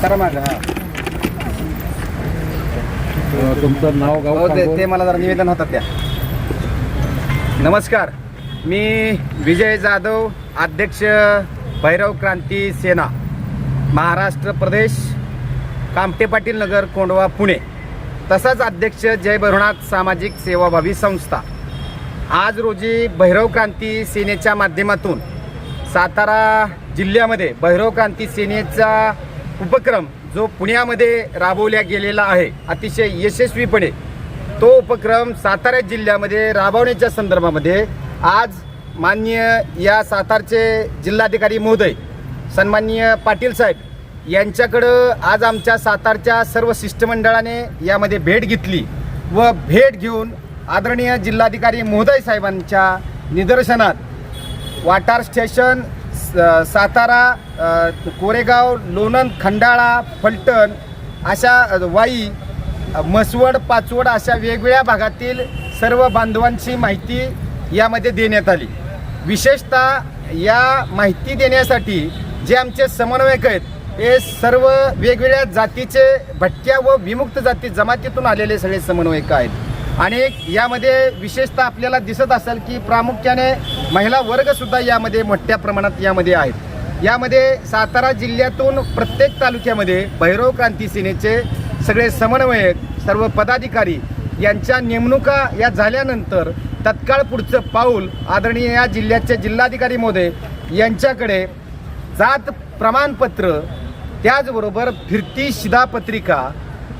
सरा हा. तुमचं नाव गाव हो ते मला जरा निवेदन होतात त्या. नमस्कार. मी विजय जाधव अध्यक्ष भैरव क्रांती सेना महाराष्ट्र प्रदेश कामटे पाटील नगर कोंडवा पुणे. तसंच अध्यक्ष जय भैरवनाथ सामाजिक सेवाभावी संस्था. आज रोजी भैरव क्रांती सेनेच्या माध्यमातून सातारा जिल्ह्यामध्ये भैरव क्रांती सेनेचा उपक्रम जो पुण्यामध्ये राबवल्या गेलेला आहे अतिशय यशस्वीपणे तो उपक्रम सातारा जिल्ह्यामध्ये राबवण्याच्या संदर्भामध्ये आज मान्य या सातारचे जिल्हाधिकारी महोदय सन्माननीय पाटील साहेब यांच्याकडं आज आमच्या सातारच्या सर्व शिष्टमंडळाने यामध्ये भेट घेतली व भेट घेऊन आदरणीय जिल्हाधिकारी महोदय साहेबांच्या निदर्शनात वाटार स्टेशन सातारा कोरेगाव लोणंद खंडाळा फलटण अशा वाई म्हसवड पाचवड अशा वेगवेगळ्या भागातील सर्व बांधवांची माहिती यामध्ये देण्यात आली. विशेषतः या माहिती देण्यासाठी जे आमचे समन्वयक आहेत हे सर्व वेगवेगळ्या जातीचे भटक्या व विमुक्त जाती जमातीतून आलेले सगळे समन्वयक आहेत. आणि यामध्ये विशेषतः आपल्याला दिसत असेल की प्रामुख्याने महिला वर्गसुद्धा यामध्ये मोठ्या प्रमाणात यामध्ये आहेत. यामध्ये सातारा जिल्ह्यातून प्रत्येक तालुक्यामध्ये भैरव क्रांती सेनेचे सगळे समन्वयक सर्व पदाधिकारी यांच्या नेमणुका या झाल्यानंतर तत्काळ पुढचं पाऊल आदरणीय या जिल्ह्याचे जिल्हाधिकारी मोदे यांच्याकडे जात प्रमाणपत्र त्याचबरोबर फिरती शिधापत्रिका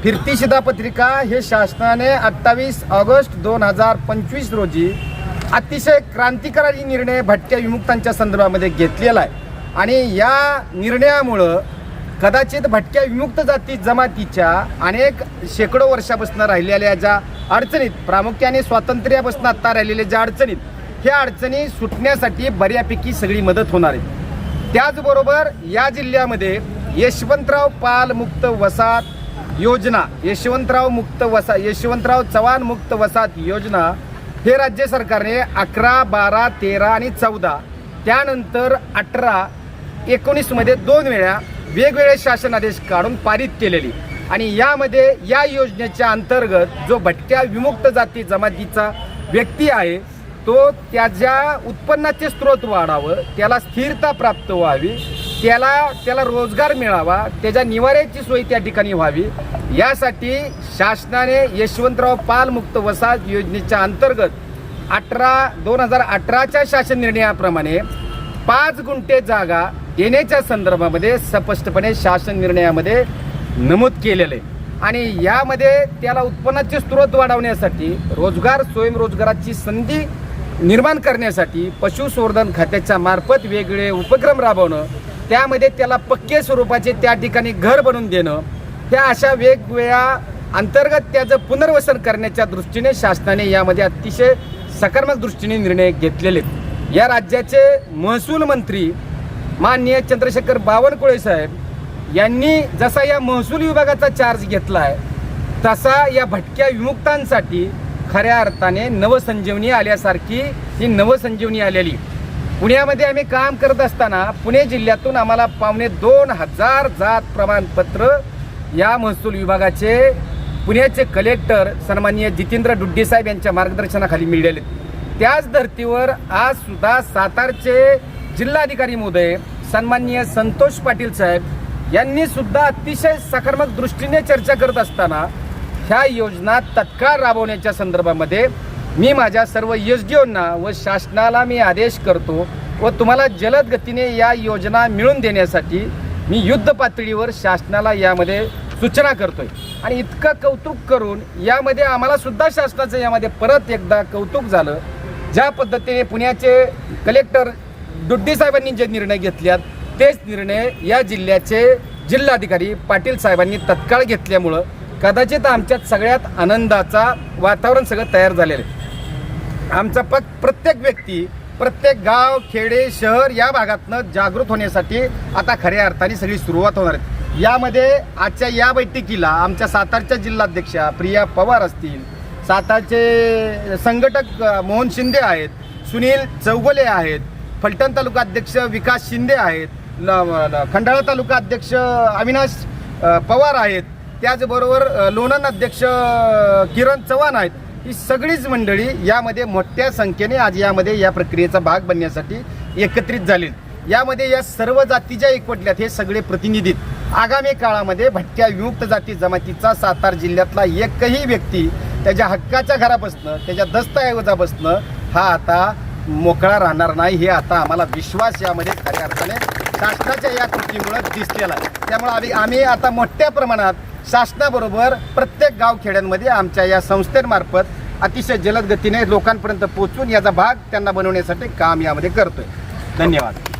फिरती शिधापत्रिका हे शासनाने अठ्ठावीस ऑगस्ट दोन हजार पंचवीस रोजी अतिशय क्रांतिकारी निर्णय भटक्या विमुक्तांच्या संदर्भामध्ये घेतलेला आहे. आणि या निर्णयामुळं कदाचित भटक्या विमुक्त जाती जमातीच्या अनेक शेकडो वर्षापासून राहिलेल्या ज्या अडचणीत प्रामुख्याने स्वातंत्र्यापासून आत्ता राहिलेल्या ज्या अडचणीत ह्या अडचणी सुटण्यासाठी बऱ्यापैकी सगळी मदत होणार आहे. त्याचबरोबर या जिल्ह्यामध्ये यशवंतराव पाल मुक्त वसाहत योजना यशवंतराव मुक्त वसा यशवंतराव चव्हाण मुक्त वसाहत योजना हे राज्य सरकारने अकरा बारा तेरा आणि चौदा त्यानंतर अठरा एकोणीसमध्ये दोन वेळा वेगवेगळे शासन आदेश काढून पारित केलेली. आणि यामध्ये या योजनेच्या अंतर्गत जो भटक्या विमुक्त जाती जमातीचा व्यक्ती आहे तो त्याच्या उत्पन्नाचे स्रोत वाढावं त्याला स्थिरता प्राप्त व्हावी त्याला त्याला रोजगार मिळावा त्याच्या निवाऱ्याची सोय त्या ठिकाणी व्हावी. यासाठी शासनाने यशवंतराव पालमुक्त वसाहत योजनेच्या अंतर्गत अठरा दोन हजार अठराच्या शासन निर्णयाप्रमाणे पाच गुंठे जागा येण्याच्या संदर्भामध्ये स्पष्टपणे शासन निर्णयामध्ये नमूद केलेलं. आहे आणि यामध्ये त्याला उत्पन्नाचे स्रोत वाढवण्यासाठी रोजगार स्वयंरोजगाराची संधी निर्माण करण्यासाठी पशुसंवर्धन खात्याच्या मार्फत वेगळे उपक्रम राबवणं त्यामध्ये त्याला पक्के स्वरूपाचे त्या ठिकाणी घर बनवून देणं ह्या अशा वेगवेगळ्या अंतर्गत त्याचं पुनर्वसन करण्याच्या दृष्टीने शासनाने यामध्ये अतिशय सकारात्मक दृष्टीने निर्णय घेतलेले या राज्याचे महसूल मंत्री माननीय चंद्रशेखर बावनकुळे साहेब यांनी जसा या महसूल विभागाचा चार्ज घेतला आहे तसा या भटक्या विमुक्तांसाठी खऱ्या अर्थाने नवसंजीवनी आल्यासारखी ही नवसंजीवनी आलेली. पुण्यामध्ये आम्ही काम करत असताना पुणे जिल्ह्यातून आम्हाला पावणे दोन हजार जात प्रमाणपत्र या महसूल विभागाचे पुण्याचे कलेक्टर सन्माननीय जितेंद्र डुड्डीसाहेब यांच्या मार्गदर्शनाखाली मिळाले. त्याच धर्तीवर आज सुद्धा सातारचे जिल्हाधिकारी महोदय सन्माननीय संतोष पाटील साहेब यांनी सुद्धा अतिशय सकारात्मक दृष्टीने चर्चा करत असताना ह्या योजना तत्काळ राबवण्याच्या संदर्भामध्ये मी माझ्या सर्व एस डी ओंना व शासनाला मी आदेश करतो व तुम्हाला जलद गतीने या योजना मिळवून देण्यासाठी मी युद्ध पातळीवर शासनाला यामध्ये सूचना करतोय. आणि इतकं कौतुक करून यामध्ये आम्हाला सुद्धा शासनाचं यामध्ये परत एकदा कौतुक झालं. ज्या पद्धतीने पुण्याचे कलेक्टर डुड्डी साहेबांनी जे निर्णय घेतल्यात तेच निर्णय या जिल्ह्याचे जिल्हाधिकारी पाटील साहेबांनी तत्काळ घेतल्यामुळं कदाचित आमच्यात सगळ्यात आनंदाचा वातावरण सगळं तयार झालेलं आहे. आमचा प प्रत्येक व्यक्ती प्रत्येक गाव खेडे शहर या भागातनं जागृत होण्यासाठी आता खऱ्या अर्थाने सगळी सुरुवात होणार आहे. यामध्ये आजच्या या बैठकीला आमच्या सातारच्या जिल्हाध्यक्षा प्रिया पवार असतील. सातारचे संघटक मोहन शिंदे आहेत सुनील चौगुले आहेत फलटण तालुका अध्यक्ष विकास शिंदे आहेत ल- खंडाळा तालुका अध्यक्ष अविनाश पवार आहेत. त्याचबरोबर लोणंद अध्यक्ष किरण चव्हाण आहेत. ही सगळीच मंडळी यामध्ये मोठ्या संख्येने आज यामध्ये या प्रक्रियेचा भाग बनण्यासाठी एकत्रित झाली यामध्ये या सर्व जातीच्या एकवटल्यात हे सगळे प्रतिनिधीत आगामी काळामध्ये भटक्या विमुक्त जाती जमातीचा सातारा जिल्ह्यातला एकही व्यक्ती त्याच्या हक्काच्या घरापासनं त्याच्या दस्तऐवजापासनं हा आता मोकळा राहणार नाही हे आता आम्हाला विश्वास यामध्ये खऱ्या अर्थाने शासनाच्या या कृतीमुळे दिसलेला आहे. त्यामुळे आम्ही आम्ही आता मोठ्या प्रमाणात शासनाबरोबर प्रत्येक गावखेड्यांमध्ये आमच्या या संस्थेमार्फत अतिशय जलद गतीने लोकांपर्यंत पोहोचून याचा भाग त्यांना बनवण्यासाठी काम यामध्ये करतोय. धन्यवाद.